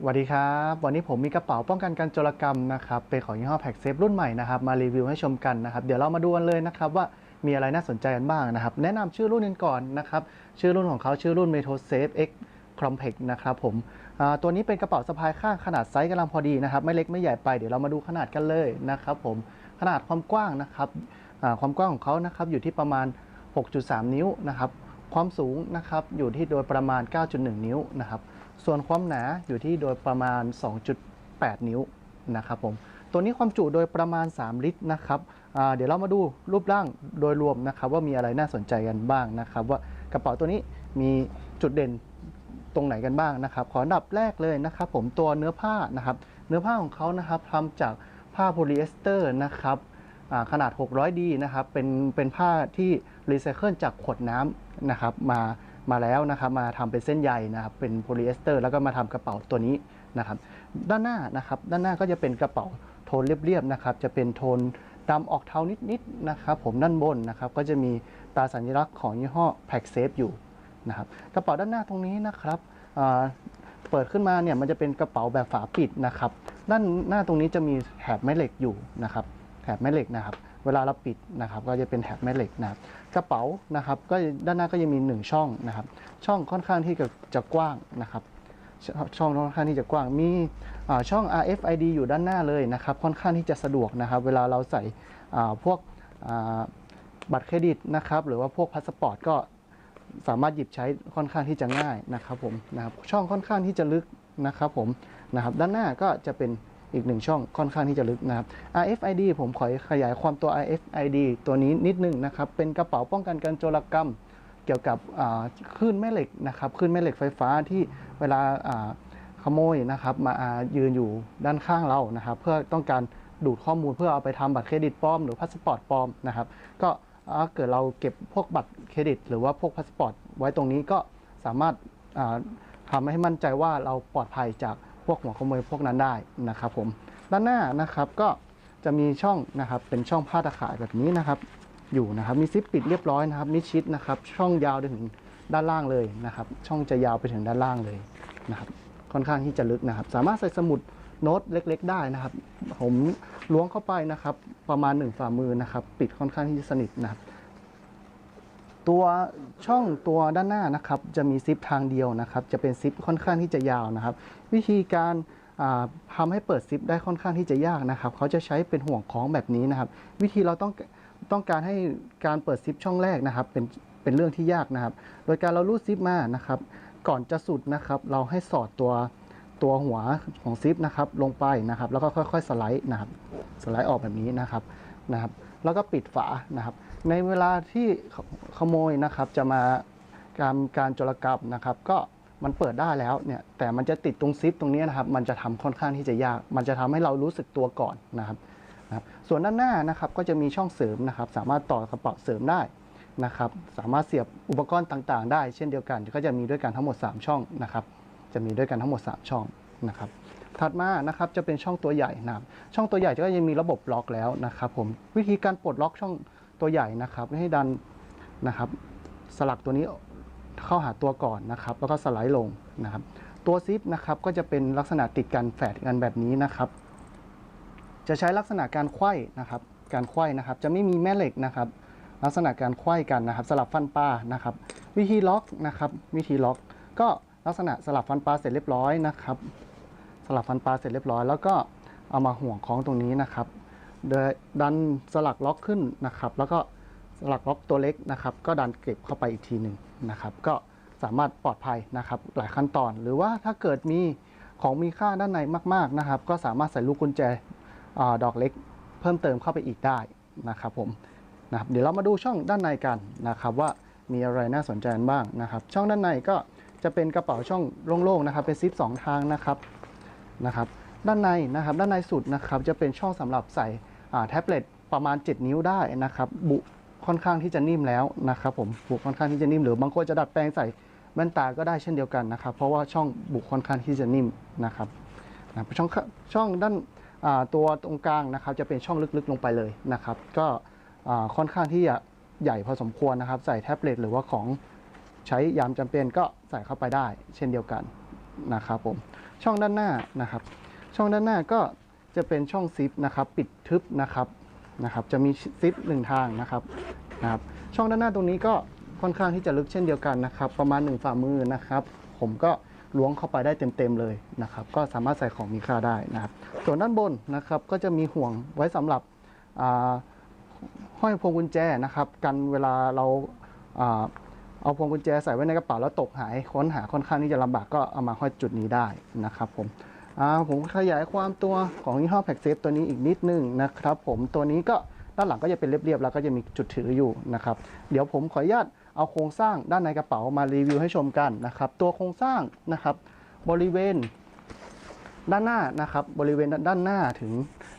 สวัสดีครับ วันนี้ผมมีกระเป๋าป้องกันการโจรกรรมนะครับ เป็นของยี่ห้อแพ็กเซฟรุ่นใหม่นะครับ มารีวิวให้ชมกันนะครับ เดี๋ยวเรามาดูกันเลยนะครับว่ามีอะไรน่าสนใจกันบ้างนะครับ แนะนำชื่อรุ่นกันก่อนนะครับ ชื่อรุ่นของเขาชื่อรุ่น m e t o Safe X Compact นะครับผมตัวนี้เป็นกระเป๋าสะพายข้างขนาดไซส์กำลังพอดีนะครับ ไม่เล็กไม่ใหญ่ไป เดี๋ยวเรามาดูขนาดกันเลยนะครับผม ขนาดความกว้างนะครับความกว้างของเขานะครับอยู่ที่ประมาณ 6.3 นิ้วนะครับ ความสูงนะครับอยู่ที่โดยประมาณ 9.1 นิ้วนะครับ ส่วนความหนาอยู่ที่โดยประมาณ 2.8 นิ้วนะครับผม ตัวนี้ความจุโดยประมาณ 3 ลิตรนะครับ เดี๋ยวเรามาดูรูปร่างโดยรวมนะครับว่ามีอะไรน่าสนใจกันบ้างนะครับ ว่ากระเป๋าตัวนี้มีจุดเด่นตรงไหนกันบ้างนะครับ ขออันดับแรกเลยนะครับผมตัวเนื้อผ้านะครับ เนื้อผ้าของเขานะครับทำจากผ้าโพลีเอสเตอร์นะครับขนาด 600D นะครับ เป็นเป็นผ้าที่รีไซเคิลจากขวดน้ำนะครับมา มาแล้วนะครับมาทำเป็นเส้นใยนะครับเป็นโพลีเอสเตอร์แล้วก็มาทำกระเป๋าตัวนี้นะครับด้านหน้านะครับด้านหน้าก็จะเป็นกระเป๋าโทนเรียบๆนะครับจะเป็นโทนดำออกเทานิดๆนะครับผมด้านบนนะครับก็จะมีตราสัญลักษณ์ของยี่ห้อแพ็กเซฟอยู่นะครับกระเป๋าด้านหน้าตรงนี้นะครับเปิดขึ้นมาเนี่ยมันจะเป็นกระเป๋าแบบฝาปิดนะครับด้านหน้าตรงนี้จะมีแถบแม่เหล็กอยู่นะครับแถบแม่เหล็กนะครับ เวลาเราปิดนะครับก็จะเป็นแถบแม่เหล็กนะครับกระเป๋านะครับก็ด้านหน้าก็ยังมีหนึ่งช่องนะครับ ช่องค่อนข้างที่จะจะกว้างนะครับช่องค่อนข้างที่จะกว้างมีช่อง RFID อยู่ด้านหน้าเลยนะครับค่อนข้างที่จะสะดวกนะครับ เวลาเราใส่พวกบัตรเครดิตนะครับหรือว่าพวกพาสปอร์ตก็สามารถหยิบใช้ค่อนข้างที่จะง่ายนะครับผมนะครับช่องค่อนข้างที่จะลึกนะครับผมนะครับด้านหน้าก็จะเป็น อีกหนึ่งช่องค่อนข้างที่จะลึกนะครับ RFID ผมขอขยายความตัว RFID ตัวนี้นิดนึงนะครับ เป็นกระเป๋าป้องกันการโจรกรรม เกี่ยวกับคลื่นแม่เหล็กนะครับคลื่นแม่เหล็กไฟฟ้าที่เวลาขโมยนะครับ มาายืนอยู่ด้านข้างเรานะครับ เพื่อต้องการดูดข้อมูลเพื่อเอาไปทำบัตรเครดิตปลอมหรือพาสปอร์ตปลอมนะครับ ก็ถ้าเกิดเราเก็บพวกบัตรเครดิต หรือว่าพวกพาสปอร์ตไว้ตรงนี้ก็สามารถอ่าทำให้มั่นใจว่าเราปลอดภัยจาก พวกหัวขโมยพวกนั้นได้นะครับผมด้านหน้านะครับก็จะมีช่องนะครับเป็นช่องผ้าตะข่ายแบบนี้นะครับ อยู่นะครับมีซิปปิดเรียบร้อยนะครับมิชิดนะครับช่องยาวไปถึงด้านล่างเลยนะครับ ช่องจะยาวไปถึงด้านล่างเลยนะครับค่อนข้างที่จะลึกนะครับ สามารถใส่สมุดโน้ตเล็ก ๆ ได้นะครับ ผมล้วงเข้าไปนะครับ ประมาณหนึ่งฝ่ามือนะครับ ปิดค่อนข้างที่จะสนิทนะครับ ตัวช่องตัวด้านหน้านะครับจะมีซิปทางเดียวนะครับ จะเป็นซิปค่อนข้างที่จะยาวนะครับ วิธีการอ่าทำให้เปิดซิปได้ค่อนข้างที่จะยากนะครับ เขาจะใช้เป็นห่วงคล้องแบบนี้นะครับ วิธีเราต้องต้องการให้การเปิดซิปช่องแรกนะครับ เป็นเป็นเรื่องที่ยากนะครับ โดยการเรารูดซิปมานะครับ ก่อนจะสุดนะครับ เราให้สอดตัวตัวหัวของซิปนะครับลงไปนะครับ แล้วก็ค่อย ๆ สไลด์นะครับ สไลด์ออกแบบนี้นะครับนะครับ แล้วก็ปิดฝานะครับ ในเวลาที่ขโมยนะครับจะมาการการโจรกรรมนะครับก็มันเปิดได้แล้วเนี่ยแต่มันจะติดตรงซิปตรงนี้นะครับ มันจะทำค่อนข้างที่จะยาก มันจะทำให้เรารู้สึกตัวก่อนนะครับนะครับ ส่วนด้านหน้านะครับก็จะมีช่องเสริมนะครับ สามารถต่อกระเป๋าเสริมได้นะครับ สามารถเสียบอุปกรณ์ต่าง ๆ ได้ เช่นเดียวกัน ก็จะมีด้วยกันทั้งหมด 3 ช่องนะครับ จะมีด้วยกันทั้งหมด 3 ช่องนะครับ ถัดมานะครับจะเป็นช่องตัวใหญ่นะครับช่องตัวใหญ่ก็ยังมีระบบล็อกแล้วนะครับผมวิธีการปลดล็อกช่องตัวใหญ่นะครับให้ดันนะครับ สลักตัวนี้เข้าหาตัวก่อนนะครับ แล้วก็สไลด์ลงนะครับ ตัวซิปนะครับก็จะเป็นลักษณะติดกันแฝดกันแบบนี้นะครับ จะใช้ลักษณะการไขว้นะครับ การไขว้นะครับ จะไม่มีแม่เหล็กนะครับ ลักษณะการไขว้กันนะครับ สลับฟันปลานะครับ วิธีล็อกนะครับ วิธีล็อก ก็ลักษณะสลับฟันปลาเสร็จเรียบร้อยนะครับ สลับฟันปลาเสร็จเรียบร้อย แล้วก็เอามาห่วงคล้องตรงนี้นะครับโดยดันสลักล็อกขึ้นนะครับ แล้วก็สลักล็อกตัวเล็กนะครับ ก็ดันเก็บเข้าไปอีกทีหนึ่งนะครับ ก็สามารถปลอดภัยนะครับหลายขั้นตอน หรือว่าถ้าเกิดมีของมีค่าด้านในมาก ๆนะครับ ก็สามารถใส่ลูกกุญแจอดอกเล็ก เพิ่มเติมเข้าไปอีกได้นะครับผมนะครับเดี๋ยวเรามาดูช่องด้านในกันนะครับ ว่ามีอะไรน่าสนใจบ้างนะครับ ช่องด้านในก็จะเป็นกระเป๋าช่องโล่งๆนะครับ เป็นซิปสองทางนะครับ นะครับ ด้านในนะครับ ด้านในสุดนะครับจะเป็นช่องสำหรับใส่แท็บเล็ตประมาณ 7 นิ้วได้นะครับบุค่อนข้างที่จะนิ่มแล้วนะครับผมบุค่อนข้างที่จะนิ่มหรือบางคนจะดัดแปลงใส่แว่นตาก็ได้เช่นเดียวกันนะครับ เพราะว่าช่องบุค่อนข้างที่จะนิ่มนะครับนะช่องช่องด้านาตัวตรงกลางนะครับ จะเป็นช่องลึกๆลงไปเลยนะครับ ก็ค่อนข้างที่จะใหญ่พอสมควรนะครับ ใส่แท็บเล็ตหรือว่าของใช้ยามจำเป็นก็ใส่เข้าไปได้ เช่นเดียวกัน นะครับผมช่องด้านหน้านะครับ ช่องด้านหน้าก็จะเป็นช่องซิปนะครับปิดทึบนะครับนะครับ จะมีซิปหนึ่งทางนะครับนะครับ ช่องด้านหน้าตรงนี้ก็ค่อนข้างที่จะลึกเช่นเดียวกันนะครับ ประมาณ 1 ฝ่ามือนะครับ ผมก็ล้วงเข้าไปได้เต็มๆเลยนะครับ ก็สามารถใส่ของมีค่าได้นะครับ ส่วนด้านบนนะครับก็จะมีห่วงไว้สำหรับห้อยพวงกุญแจนะครับ กันเวลาเรา เอาพวงกุญแจใส่ไว้ในกระเป๋าแล้วตกหายค้นหาค่อนข้างที่จะลำบากก็เอามาห้อยจุดนี้ได้นะครับผมอ่าผมขยายความตัวของยี่ห้อแพ็กเซฟตัวนี้อีกนิดนึงนะครับผมตัวนี้ก็ด้านหลังก็จะเป็นเรียบๆแล้วก็จะมีจุดถืออยู่นะครับเดี๋ยวผมขออนุญาตเอาโครงสร้างด้านในกระเป๋ามารีวิวให้ชมกันนะครับตัวโครงสร้างนะครับบริเวณด้านหน้านะครับบริเวณด้านหน้าถึง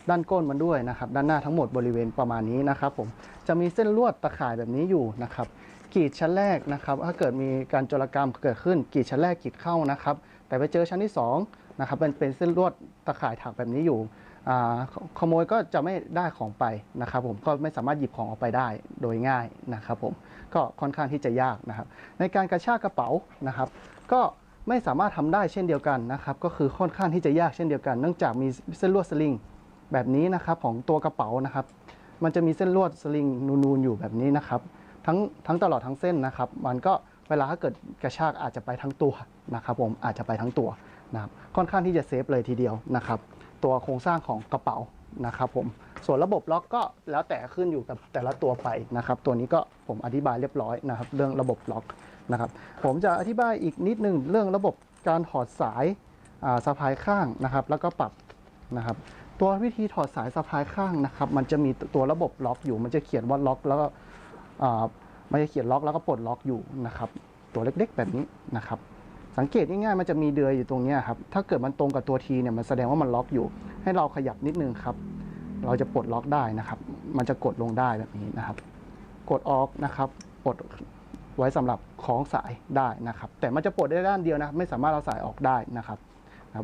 ด้านก้นมันด้วยนะครับด้านหน้าทั้งหมดบริเวณประมาณนี้นะครับผมจะมีเส้นลวดตะข่ายแบบนี้อยู่นะครับ กรีดชั้นแรกนะครับถ้าเกิดมีการโจรกรรมเกิดขึ้นกรีดชั้นแรกกรีดเข้านะครับ แต่ไปเจอชั้นที่สองนะครับเป็นเป็นเส้นลวดตะข่ายถักแบบนี้อยู่ขขโมยก็จะไม่ได้ของไปนะครับผมก็ไม่สามารถหยิบของออกไปได้โดยง่ายนะครับผมก็ค่อนข้างที่จะยากนะครับ ในการกระชากกระเป๋านะครับ ก็ไม่สามารถทำได้เช่นเดียวกันนะครับ ก็คือค่อนข้างที่จะยากเช่นเดียวกัน เนื่องจากมีเส้นลวดสลิงแบบนี้นะครับของตัวกระเป๋านะครับ มันจะมีเส้นลวดสลิงนูนๆอยู่แบบนี้นะครับ ทั้งทั้งตลอดทั้งเส้นนะครับ มันก็เวลาถ้าเกิดกระชากอาจจะไปทั้งตัวนะครับผมอาจจะไปทั้งตัวนะครับค่อนข้างที่จะเซฟเลยทีเดียวนะครับ ตัวโครงสร้างของกระเป๋านะครับผมส่วนระบบล็อกก็แล้วแต่ขึ้นอยู่กับแต่ละตัวไปนะครับ ตัวนี้ก็ผมอธิบายเรียบร้อยนะครับ เรื่องระบบล็อกนะครับ ผมจะอธิบายอีกนิดนึงเรื่องระบบการถอดสายสะพายข้างนะครับ แล้วก็ปรับนะครับ ตัววิธีถอดสายสะพายข้างนะครับ มันจะมีตัวระบบล็อกอยู่มันจะเขียนว่าล็อก แล้วก็ มันจะเขียนล็อกแล้วก็ปลดล็อกอยู่นะครับตัวเล็กๆ แบบนี้นะครับสังเกตง่ายๆมันจะมีเดือยอยู่ตรงนี้ครับถ้าเกิดมันตรงกับตัวทีเนี่ยมันแสดงว่ามันล็อกอยู่ ให้เราขยับนิดนึงครับ เราจะปลดล็อกได้นะครับ มันจะกดลงได้แบบนี้นะครับ กดออกนะครับปลดไว้สำหรับคล้องสายได้นะครับ แต่มันจะปลดได้ด้านเดียวนะไม่สามารถเอาสายออกได้นะครับ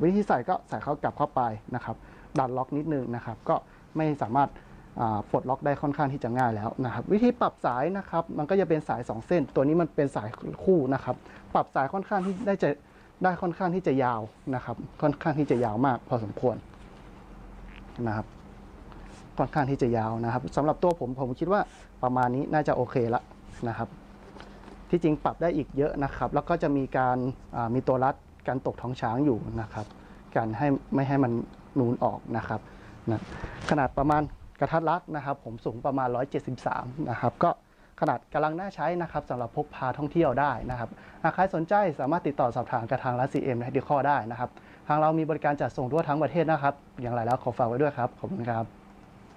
วิธีใส่ก็ใส่เข้ากลับเข้าไปนะครับ ดันล็อกนิดนึงนะครับ ก็ไม่สามารถ ปลดล็อกได้ค่อนข้างที่จะง่ายแล้วนะครับวิธีปรับสายนะครับมันก็จะเป็นสาย 2 เส้น ตัวนี้มันเป็นสายคู่นะครับปรับสายค่อนข้างที่ได้จะได้ค่อนข้างที่จะยาวนะครับค่อนข้างที่จะยาวมากพอสมควรนะครับค่อนข้างที่จะยาวนะครับสำหรับตัวผมผมคิดว่าประมาณนี้น่าจะโอเคละนะครับ ที่จริงปรับได้อีกเยอะนะครับ แล้วก็จะมีการมีตัวรัดการตกท้องช้างอยู่นะครับ การให้ไม่ให้มันนูนออกนะครับนะขนาดประมาณ กระทัดรัดนะครับ ผมสูงประมาณ 173 นะครับ ก็ขนาดกำลังน่าใช้นะครับสำหรับพกพาท่องเที่ยวได้นะครับหากใครสนใจสามารถติดต่อสอบถามกับทางร้าน CM และดีคอได้นะครับ ทางเรามีบริการจัดส่งทั่วทั้งประเทศนะครับ อย่างไรแล้วขอฝากไว้ด้วยครับ ขอบคุณครับ